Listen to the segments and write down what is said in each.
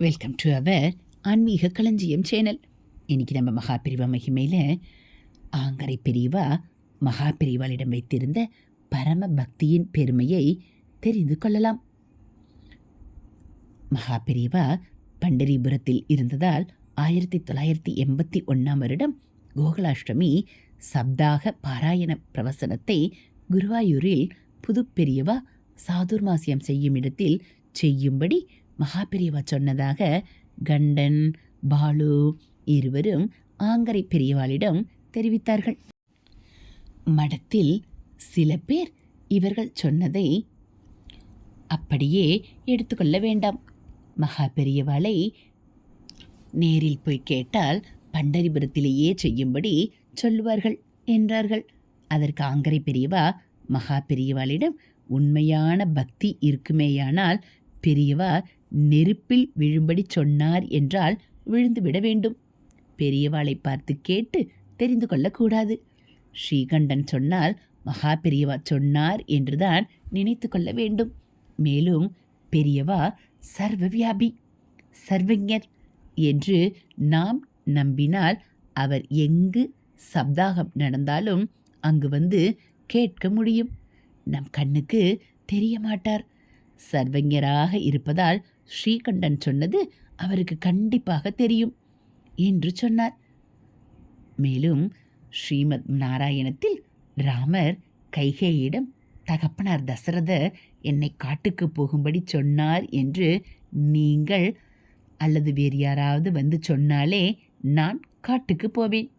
Welcome to our ஆன்மீக களஞ்சியம் channel இன்னைக்கு நம்ம மகாபிரிவா மகிமையில் ஆங்கரை பிரிவா மகாபிரிவாளிடம் வைத்திருந்த பரம பக்தியின் பெருமையை தெரிந்து கொள்ளலாம். மகாபிரிவா பண்டரிபுரத்தில் இருந்ததால் ஆயிரத்தி தொள்ளாயிரத்தி எண்பத்தி ஒன்றாம் வருடம் கோகுலாஷ்டமி சப்தாக பாராயண பிரவசனத்தை குருவாயூரில் புதுப்பெரியவா சாதுர்மாசியம் செய்யும் இடத்தில் செய்யும்படி மகாபெரியவா சொன்னதாக கண்டன் பாலு இருவரும் ஆங்கரை பெரியவாளிடம் தெரிவித்தார்கள். மடத்தில் சில பேர் இவர்கள் சொன்னதை அப்படியே எடுத்துக்கொள்ள வேண்டாம். மகா பெரியவாளை நேரில் போய் கேட்டால் பண்டரிபுரத்திலேயே செய்யும்படி சொல்லுவார்கள் என்றார்கள். அதற்கு ஆங்கரை பெரியவா மகா பெரியவாளிடம் உண்மையான பக்தி இருக்குமேயானால் பெரியவா நெருப்பில் விழும்படி சொன்னார் என்றால் விழுந்துவிட வேண்டும். பெரியவாளை பார்த்து கேட்டு தெரிந்து கொள்ளக்கூடாது. ஸ்ரீகண்டன் சொன்னால் மகா பெரியவா சொன்னார் என்றுதான் நினைத்து கொள்ள வேண்டும். மேலும் பெரியவா சர்வவியாபி சர்வஞர் என்று நாம் நம்பினால் அவர் எங்கு சப்தாகம் நடந்தாலும் அங்கு வந்து கேட்க முடியும். நம் கண்ணுக்கு தெரிய மாட்டார். சர்வஞராக இருப்பதால் ஸ்ரீகண்டன் சொன்னது அவருக்கு கண்டிப்பாக தெரியும் என்று சொன்னார். மேலும் ஸ்ரீமத் நாராயணத்தில் ராமர் கைகேயிடம் தகப்பனார் தசரதர் என்னை காட்டுக்கு போகும்படி சொன்னார் என்று நீங்கள் அல்லது வேறு யாராவது வந்து சொன்னாலே நான் காட்டுக்கு போவேன்.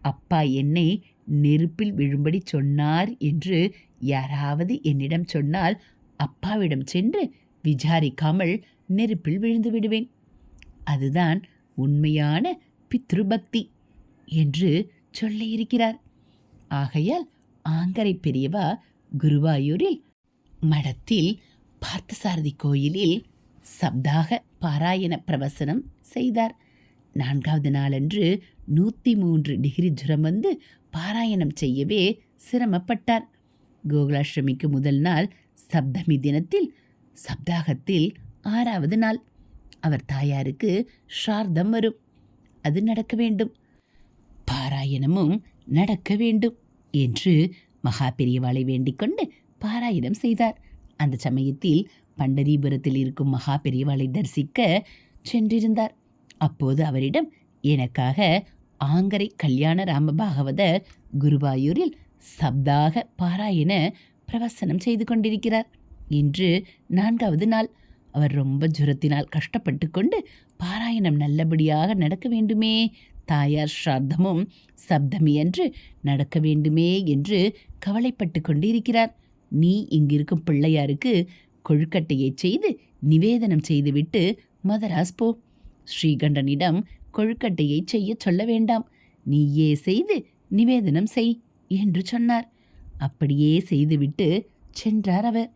அப்பா என்னை நெருப்பில் விழும்படி சொன்னார் என்று யாராவது என்னிடம் சொன்னால் அப்பாவிடம் சென்று விசாரிக்காமல் நெருப்பில் விழுந்து விடுவேன். அதுதான் உண்மையான பித்ருபக்தி என்று சொல்லியிருக்கிறார். ஆகையால் ஆங்கரை பெரியவா குருவாயூரில் மடத்தில் பார்த்தசாரதி கோயிலில் சப்தாக பாராயண பிரவசனம் செய்தார். நான்காவது நாளன்று நூற்றி மூன்று டிகிரி ஜுரம் வந்து பாராயணம் செய்யவே சிரமப்பட்டார். கோகுலாஷ்டமிக்கு முதல் நாள் சப்தமி தினத்தில் சப்தாகத்தில் ஆறாவது நாள். அவர் தாயாருக்கு ஷார்தம் வரும். அது நடக்க வேண்டும். பாராயணமும் நடக்க வேண்டும் என்று மகா பெரியவாளை வேண்டிக் கொண்டு பாராயணம் செய்தார். அந்த சமயத்தில் பண்டரிபுரத்தில் இருக்கும் மகா பெரியவாளை தரிசிக்க சென்றிருந்தார். அப்போது அவரிடம் எனக்காக ஆங்கரை கல்யாண ராமபாகவதர் குருவாயூரில் சப்தாக பாராயண பிரவசனம் செய்து கொண்டிருக்கிறார். இன்று நான்காவது நாள். அவர் ரொம்ப ஜுரத்தினால் கஷ்டப்பட்டு கொண்டு பாராயணம் நல்லபடியாக நடக்க வேண்டுமே. தாயார் ஸ்ரார்த்தமும் சப்தமி என்று நடக்க வேண்டுமே என்று கவலைப்பட்டு கொண்டிருக்கிறார். நீ இங்கிருக்கும் பிள்ளையாருக்கு கொழுக்கட்டையை செய்து நிவேதனம் செய்துவிட்டு மதராஸ் போ. ஸ்ரீகண்டனிடம் கொழுக்கட்டையை செய்ய சொல்ல வேண்டாம். நீயே செய்து நிவேதனம் செய் என்று சொன்னார். அப்படியே செய்துவிட்டு சென்றார் அவர்.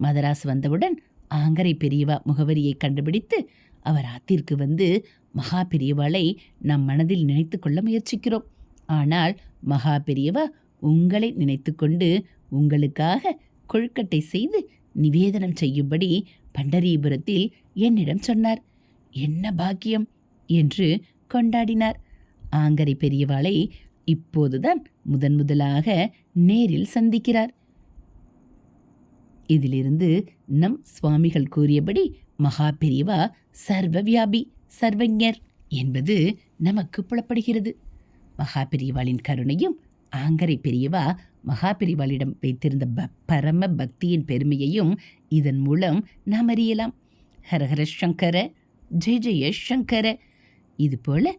மதராஸ் வந்தவுடன் ஆங்கரை பெரியவா முகவரியை கண்டுபிடித்து அவர் ஆத்திற்கு வந்து மகா பெரியவாளை நம் மனதில் நினைத்து கொள்ள முயற்சிக்கிறோம். ஆனால் மகா பெரியவா உங்களை நினைத்து கொண்டு உங்களுக்காக கொழுக்கட்டை செய்து நிவேதனம் செய்யும்படி பண்டரீபுரத்தில் என்னிடம் சொன்னார். என்ன பாக்கியம்? என்று கொண்டாடினார். ஆங்கரை பெரியவாளை இப்போதுதான் முதன் முதலாக நேரில் சந்திக்கிறார். இதிலிருந்து நம் சுவாமிகள் கூறியபடி மகா பெரியவா சர்வவியாபி சர்வஞர் என்பது நமக்கு புலப்படுகிறது. மகா பெரியவாளின் கருணையும் ஆங்கரை பெரியவா மகா பெரியவாளிடம் வைத்திருந்த ப பரம பக்தியின் பெருமையையும் இதன் மூலம் நாம் அறியலாம். ஹரஹர சங்கர ஜெய ஜெய சங்கர. இதுபோல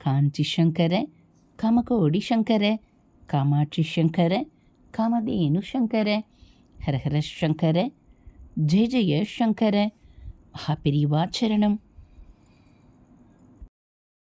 காஞ்சி சங்கர கமகோடி சங்கர காமாட்சி சங்கர காமதேனு சங்கர ஹரஹர சங்கர ஜெய ஜெய சங்கர மகாபிரிவாச்சரணம்